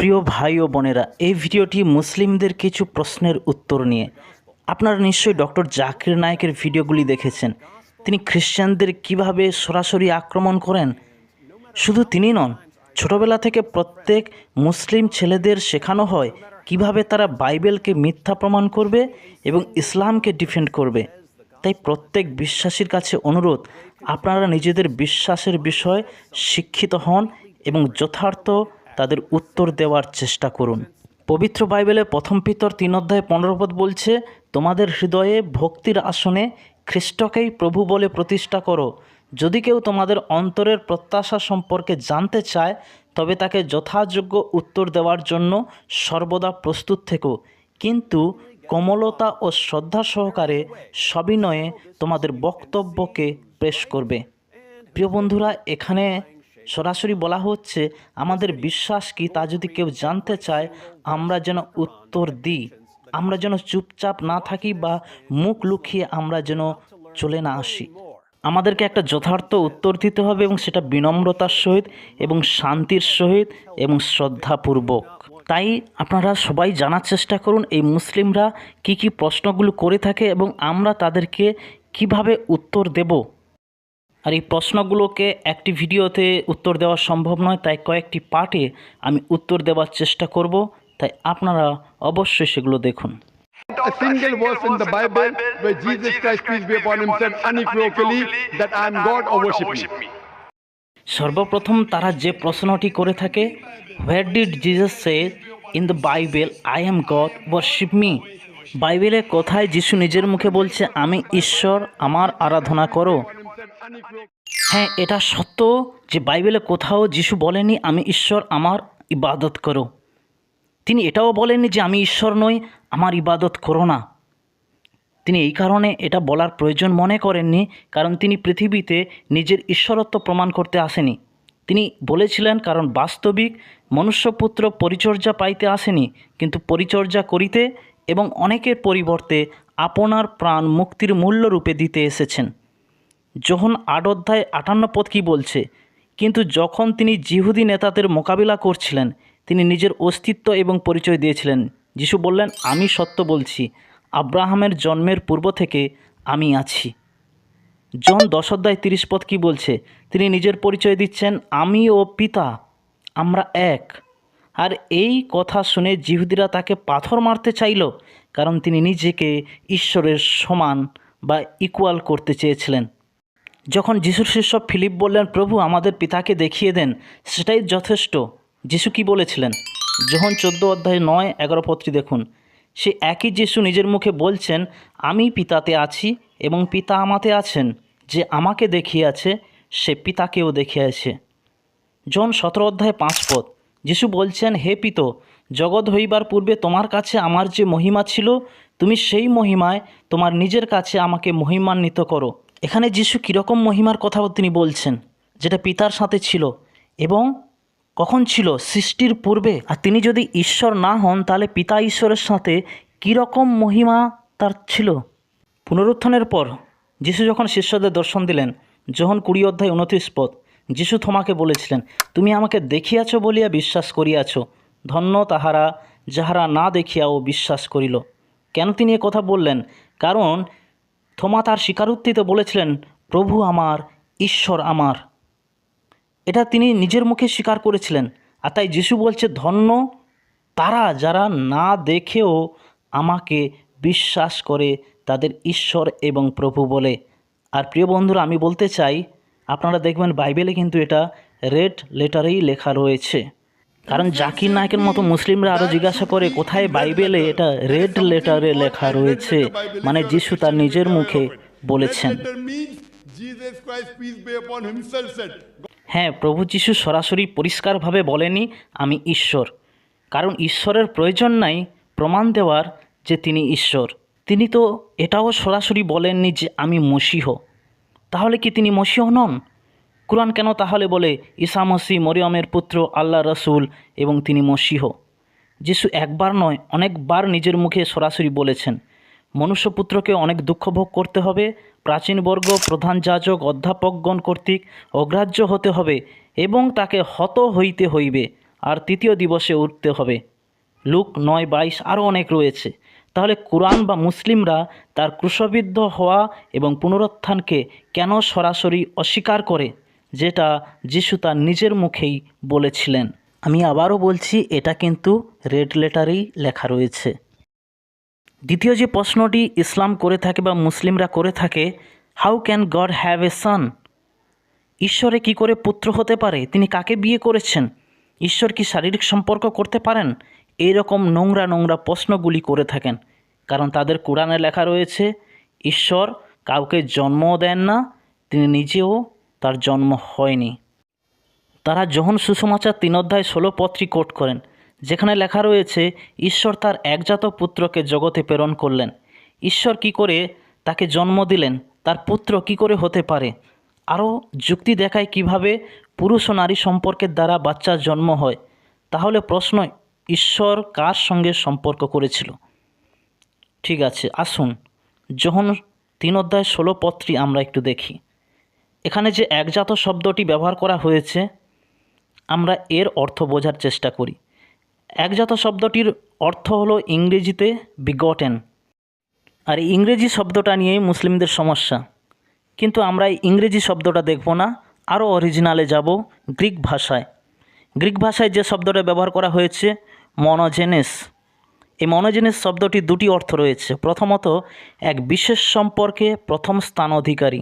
প্রিয় ভাই ও বোনেরা, এই ভিডিওটি মুসলিমদের কিছু প্রশ্নের উত্তর নিয়ে। আপনারা নিশ্চয়ই ডক্টর জাকির নায়কের ভিডিওগুলি দেখেছেন। তিনি খ্রিস্টানদের কীভাবে সরাসরি আক্রমণ করেন? শুধু তিনি নন, ছোটবেলা থেকে প্রত্যেক মুসলিম ছেলেদের শেখানো হয় কীভাবে তারা বাইবেলকে মিথ্যা প্রমাণ করবে এবং ইসলামকে ডিফেন্ড করবে। তাই প্রত্যেক বিশ্বাসীর কাছে অনুরোধ, আপনারা নিজেদের বিশ্বাসের বিষয় শিক্ষিত হন এবং যথার্থ তাদের উত্তর দেওয়ার চেষ্টা করুন। পবিত্র বাইবেলে প্রথম পিতর তিন অধ্যায় পনেরো পদ বলছে, তোমাদের হৃদয়ে ভক্তির আসনে খ্রিস্টকেই প্রভু বলে প্রতিষ্ঠা করো। যদি কেউ তোমাদের অন্তরের প্রত্যাশা সম্পর্কে জানতে চায়, তবে তাকে যথাযোগ্য উত্তর দেওয়ার জন্য সর্বদা প্রস্তুত থেকো। কিন্তু কোমলতা ও শ্রদ্ধা সহকারে সবিনয়ে তোমাদের বক্তব্যকে পেশ করবে। প্রিয় বন্ধুরা, এখানে সরাসরি বলা হচ্ছে, আমাদের বিশ্বাস কি তা যদি কেউ জানতে চায়, আমরা যেন উত্তর দিই। আমরা যেন চুপচাপ না থাকি বা মুখ লুকিয়ে আমরা যেন চলে না আসি। আমাদেরকে একটা যথার্থ উত্তর দিতে হবে এবং সেটা বিনম্রতার সহিত এবং শান্তির সহিত এবং শ্রদ্ধাপূর্বক। তাই আপনারা সবাই জানার চেষ্টা করুন, এই মুসলিমরা কি কি প্রশ্নগুলো করে থাকে এবং আমরা তাদেরকে কীভাবে উত্তর দেব। আর এই প্রশ্নগুলোকে একটি ভিডিওতে উত্তর দেওয়া সম্ভব নয় তাই কয়েকটি পার্টে আমি উত্তর দেওয়ার চেষ্টা করব তাই আপনারা অবশ্যই সেগুলো দেখুন। A single verse in the Bible where Jesus Christ, peace be upon him, said unequivocally that I am God or worship me. সর্বপ্রথম তারা যে প্রশ্নটি করে থাকে where did Jesus say in the Bible I am God worship me বাইবেলে কোথায় যিশু নিজের মুখে বলছে আমি ঈশ্বর আমার আরাধনা করো? হ্যাঁ এটা সত্য যে বাইবেলে কোথাও যিশু বলেনি, আমি ঈশ্বর, আমার ইবাদত করো। তিনি এটাও বলেননি যে, আমি ঈশ্বর নই, আমার ইবাদত করো না। তিনি এই কারণে এটা বলার প্রয়োজন মনে করেননি, কারণ তিনি পৃথিবীতে নিজের ঈশ্বরত্ব প্রমাণ করতে আসেনি। তিনি বলেছিলেন, কারণ বাস্তবিক মনুষ্যপুত্র পরিচর্যা পাইতে আসেনি, কিন্তু পরিচর্যা করিতে এবং অনেকের পরিবর্তে আপনার প্রাণ মুক্তির মূল্য রূপে দিতে এসেছেন। যখন আট অধ্যায় আটান্ন পদ কী বলছে? কিন্তু যখন তিনি জিহুদি নেতাদের মোকাবিলা করছিলেন, তিনি নিজের অস্তিত্ব এবং পরিচয় দিয়েছিলেন। যিশু বললেন, আমি সত্য বলছি, আব্রাহামের জন্মের পূর্ব থেকে আমি আছি। জন দশ অধ্যায় তিরিশ পদ কী বলছে, তিনি নিজের পরিচয় দিচ্ছেন, আমি ও পিতা, আমরা এক। আর এই কথা শুনে জিহুদিরা তাকে পাথর মারতে চাইল, কারণ তিনি নিজেকে ঈশ্বরের সমান বা ইকুয়াল করতে চেয়েছিলেন। যখন যিশুর শিষ্য ফিলিপ বললেন, প্রভু, আমাদের পিতাকে দেখিয়ে দেন, সেটাই যথেষ্ট। যিশু কি বলেছিলেন? যখন চোদ্দ অধ্যায় নয়, এগারো পত্রী দেখুন। সে একই যিশু নিজের মুখে বলছেন, আমি পিতাতে আছি এবং পিতা আমাতে আছেন, যে আমাকে দেখিয়াছে, সে পিতাকেও দেখিয়াছে। জন সতেরো অধ্যায় পাঁচ পদ, যিশু বলছেন, হে পিত, জগৎ হইবার পূর্বে তোমার কাছে আমার যে মহিমা ছিল, তুমি সেই মহিমায় তোমার নিজের কাছে আমাকে মহিমান্বিত করো। এখানে যিশু কীরকম মহিমার কথা তিনি বলছেন, যেটা পিতার সাথে ছিল এবং কখন ছিল? সৃষ্টির পূর্বে। আর তিনি যদি ঈশ্বর না হন, তাহলে পিতা ঈশ্বরের সাথে কীরকম মহিমা তার ছিল? পুনরুত্থানের পর যিশু যখন শিষ্যদের দর্শন দিলেন যখন কুড়ি অধ্যায় উনত্রিশ পদ, যিশু তোমাকে বলেছিলেন, তুমি আমাকে দেখিয়াছ বলিয়া বিশ্বাস করিয়াছ, ধন্য তাহারা যাহারা না দেখিয়াও বিশ্বাস করিল। কেন তিনি কথা বললেন? কারণ থমা তার স্বীকারোক্তিতে বলেছিলেন, প্রভু আমার, ঈশ্বর আমার। এটা তিনি নিজের মুখে স্বীকার করেছিলেন। আর তাই যিশু বলছে, ধন্য তারা যারা না দেখেও আমাকে বিশ্বাস করে, তাদের ঈশ্বর এবং প্রভু বলে। আর প্রিয় বন্ধুরা, আমি বলতে চাই, আপনারা দেখবেন বাইবেলে কিন্তু এটা রেড লেটারেই লেখা রয়েছে। কারণ জাকির নায়কের মতো মুসলিমরা আরও জিজ্ঞাসা করে কোথায় বাইবেলে এটা রেড লেটারে লেখা রয়েছে? মানে যিশু তার নিজের মুখে বলেছেন। হ্যাঁ প্রভু যিশু সরাসরি পরিষ্কারভাবে বলেনি আমি ঈশ্বর। কারণ ঈশ্বরের প্রয়োজন নাই প্রমাণ দেওয়ার যে তিনি ঈশ্বর। তিনি তো এটাও সরাসরি বলেননি যে আমি মসিহ। তাহলে কি তিনি মসিহ নন? কোরআন কেন তাহলে বলে, ঈসা মসি মরিয়মের পুত্র আল্লাহ রসুল এবং তিনি মসিহ? যিশু একবার নয়, অনেকবার নিজের মুখে সরাসরি বলেছেন মনুষ্যপুত্রকে অনেক দুঃখ ভোগ করতে হবে প্রাচীনবর্গ প্রধান যাজক অধ্যাপকগণ কর্তৃক অগ্রাহ্য হতে হবে এবং তাকে হত হইতে হইবে, আর তৃতীয় দিবসে উঠতে হবে। লুক নয় বাইশ আরও অনেক রয়েছে। তাহলে কোরআন বা মুসলিমরা তার ক্রুশবিদ্ধ হওয়া এবং পুনরুত্থানকে কেন সরাসরি অস্বীকার করে? যেটা যিশু তার নিজের মুখেই বলেছিলেন। আমি আবারও বলছি, এটা কিন্তু রেড লেটারেই লেখা রয়েছে। দ্বিতীয় যে প্রশ্নটি ইসলাম করে থাকে বা মুসলিমরা করে থাকে how can God have a son ঈশ্বরে কি করে পুত্র হতে পারে? তিনি কাকে বিয়ে করেছেন? ঈশ্বর কি শারীরিক সম্পর্ক করতে পারেন? এই রকম নোংরা নোংরা প্রশ্নগুলি করে থাকেন। কারণ তাদের কোরআনে লেখা রয়েছে, ঈশ্বর কাউকে জন্মও দেন না, তিনি নিজেও তার জন্ম হয়নি। তারা যখন সুষমাচার তিন অধ্যায় ষোলো পত্রী কোট করেন, যেখানে লেখা রয়েছে, ঈশ্বর তার একজাত পুত্রকে জগতে প্রেরণ করলেন। ঈশ্বর কি করে তাকে জন্ম দিলেন, তার পুত্র কি করে হতে পারে? আরও যুক্তি দেখায় কীভাবে পুরুষ ও নারী সম্পর্কের দ্বারা বাচ্চার জন্ম হয়। তাহলে প্রশ্ন, ঈশ্বর কার সঙ্গে সম্পর্ক করেছিল? ঠিক আছে, আসুন, যখন তিন অধ্যায় ষোলো পত্রী আমরা একটু দেখি। এখানে যে একজাত শব্দটি ব্যবহার করা হয়েছে, আমরা এর অর্থ বোঝার চেষ্টা করি। একজাত শব্দটির অর্থ হলো ইংরেজিতে বিগটেন আর ইংরেজি শব্দটা নিয়েই মুসলিমদের সমস্যা। কিন্তু আমরা ইংরেজি শব্দটা দেখব না, আরও অরিজিনালে যাব গ্রিক ভাষায়। গ্রিক ভাষায় যে শব্দটা ব্যবহার করা হয়েছে মনোজেনেস এই মনোজেনেস শব্দটির দুটি অর্থ রয়েছে। প্রথমত, এক বিশেষ সম্পর্কে প্রথম স্থান অধিকারী।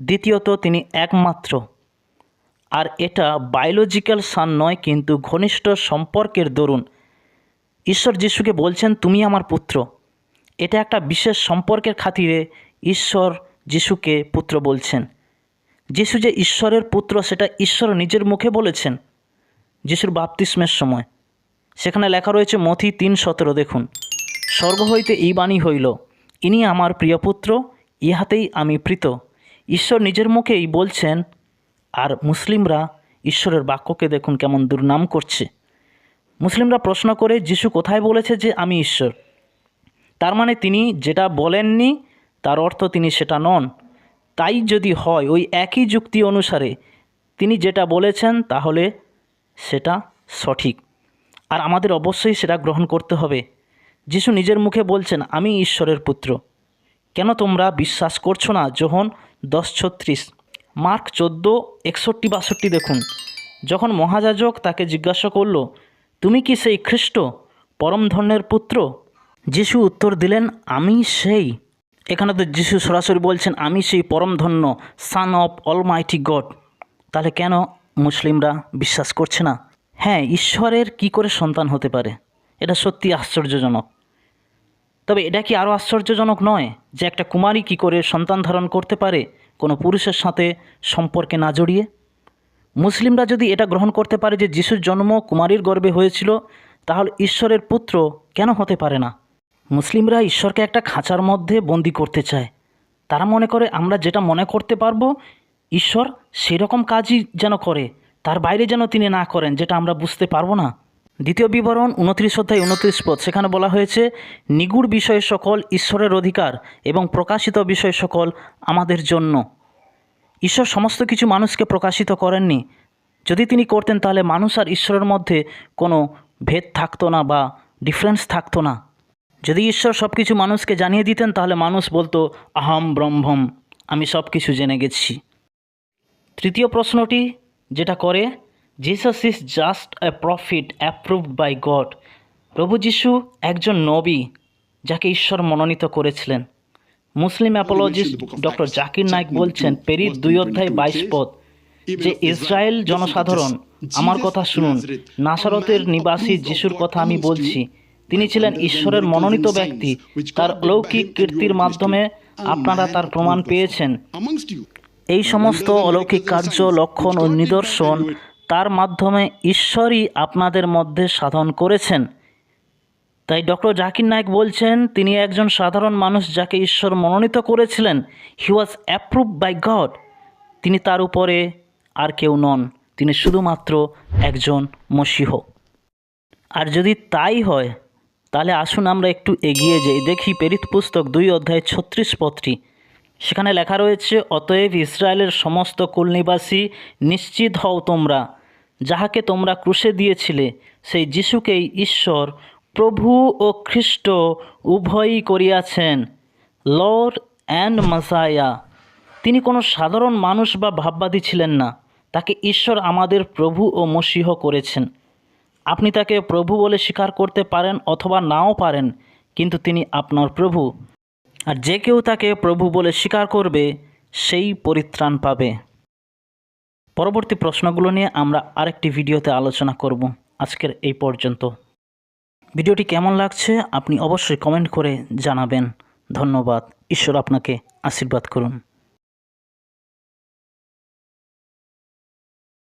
দ্বিতীয়ত তিনি একমাত্র। আর এটা বায়োলজিক্যাল সান নয়, কিন্তু ঘনিষ্ঠ সম্পর্কের দরুন। ঈশ্বর যিশুকে বলছেন, তুমি আমার পুত্র। এটা একটা বিশেষ সম্পর্কের খাতিরে ঈশ্বর যিশুকে পুত্র বলছেন। যিশু যে ঈশ্বরের পুত্র, সেটা ঈশ্বর নিজের মুখে বলেছেন যিশুর বাপতিস্মের সময়। সেখানে লেখা রয়েছে মথি তিন সতেরো, দেখুন। স্বর্গ হইতে এই বাণী হইল, ইনি আমার প্রিয় পুত্র, ইহাতেই আমি প্রীত। ঈশ্বর নিজের মুখেই বলছেন, আর মুসলিমরা ঈশ্বরের বাক্যকে দেখুন কেমন দুর্নাম করছে। মুসলিমরা প্রশ্ন করে, যিশু কোথায় বলেছে যে আমি ঈশ্বর? তার মানে তিনি যেটা বলেননি, তার অর্থ তিনি সেটা নন। তাই যদি হয়, ওই একই যুক্তি অনুসারে তিনি যেটা বলেছেন, তাহলে সেটা সঠিক। আর আমাদের অবশ্যই সেটা গ্রহণ করতে হবে। যিশু নিজের মুখে বলছেন, আমি ঈশ্বরের পুত্র। কেন তোমরা বিশ্বাস করছ না? যখন দশ ছত্রিশ। মার্ক চোদ্দ, একষট্টি, বাষট্টি দেখুন। যখন মহাযাজক তাকে জিজ্ঞাসা করল, তুমি কি সেই খ্রিস্ট, পরম ধন্যের পুত্র? যিশু উত্তর দিলেন, আমি সেই। এখানে তো যিশু সরাসরি বলছেন, আমি সেই পরমধন্য সান অফ অলমাইটি গড তাহলে কেন মুসলিমরা বিশ্বাস করছে না? হ্যাঁ ঈশ্বরের কি করে সন্তান হতে পারে? এটা সত্যি আশ্চর্যজনক। তবে এটা কি আরও আশ্চর্যজনক নয় যে একটা কুমারী কি করে সন্তান ধারণ করতে পারে কোনো পুরুষের সাথে সম্পর্কে না জড়িয়ে? মুসলিমরা যদি এটা গ্রহণ করতে পারে যে যিশুর জন্ম কুমারীর গর্ভে হয়েছিল, তাহলে ঈশ্বরের পুত্র কেন হতে পারে না? মুসলিমরা ঈশ্বরকে একটা খাঁচার মধ্যে বন্দি করতে চায়। তারা মনে করে, আমরা যেটা মনে করতে পারব, ঈশ্বর সেরকম কাজই যেন করে। তার বাইরে যেন তিনি না করেন, যেটা আমরা বুঝতে পারব না। দ্বিতীয় বিবরণ, উনত্রিশ অধ্যায়, উনত্রিশ পদ। সেখানে বলা হয়েছে, নিগুড় বিষয় সকল ঈশ্বরের অধিকার এবং প্রকাশিত বিষয় সকল আমাদের জন্য। ঈশ্বর সমস্ত কিছু মানুষকে প্রকাশিত করেননি। যদি তিনি করতেন, তাহলে মানুষ আর ঈশ্বরের মধ্যে কোনো ভেদ থাকতো না বা ডিফারেন্স থাকতো না। যদি ঈশ্বর সব কিছু মানুষকে জানিয়ে দিতেন, তাহলে মানুষ বলতো, আহম ব্রহ্মম, আমি সব কিছু জেনে গেছি। তৃতীয় প্রশ্নটি, যেটা করে Jesus is just a prophet approved by God প্রভু যিশু একজন নবী যাকে ঈশ্বর মনোনীত করেছিলেন। Muslim apologist doctor Zakir Naik বলছেন পেরির দুই অধ্যায় বাইশ পদ যে ইসরায়েল জনসাধারণ আমার কথা শুনুন নাসারতের নিবাসী যিশুর কথা আমি বলছি। তিনি ছিলেন ঈশ্বরের মনোনীত ব্যক্তি। তার অলৌকিক কীর্তির মাধ্যমে আপনারা তার প্রমাণ পেয়েছেন। এই সমস্ত অলৌকিক কার্য লক্ষণ ও নিদর্শন তার মাধ্যমে ঈশ্বরই আপনাদের মধ্যে সাধন করেছেন। তাই ডক্টর জাকির নায়ক বলছেন, তিনি একজন সাধারণ মানুষ যাকে ঈশ্বর মনোনীত করেছিলেন। He was approve by God তিনি তার উপরে আর কেউ নন। তিনি শুধুমাত্র একজন মসিহ। আর যদি তাই হয়, তাহলে আসুন আমরা একটু এগিয়ে যাই। দেখি পেরিত পুস্তক দুই অধ্যায় ছত্রিশ পত্রী সেখানে লেখা রয়েছে, অতএব ইসরায়েলের সমস্ত কুলনিবাসী নিশ্চিত হও তোমরা। যাহাকে তোমরা ক্রুশে দিয়েছিলে, সেই যিশুকেই ঈশ্বর, প্রভু ও খ্রিস্ট উভয়ই করিয়াছেন। লর্ড অ্যান্ড মাসায়া, তিনি কোনো সাধারণ মানুষ বা ভাববাদী ছিলেন না। তাকে ঈশ্বর আমাদের প্রভু ও মসিহ করেছেন। আপনি তাকে প্রভু বলে স্বীকার করতে পারেন অথবা নাও পারেন, কিন্তু তিনি আপনার প্রভু। আর যে কেউ তাকে প্রভু বলে স্বীকার করবে, সেই পরিত্রাণ পাবে। পরবর্তী প্রশ্নগুলো নিয়ে আমরা আরেকটি ভিডিওতে আলোচনা করব। আজকের এই পর্যন্ত। ভিডিওটি কেমন লাগছে আপনি অবশ্যই কমেন্ট করে জানাবেন। ধন্যবাদ। ঈশ্বর আপনাকে আশীর্বাদ করুন।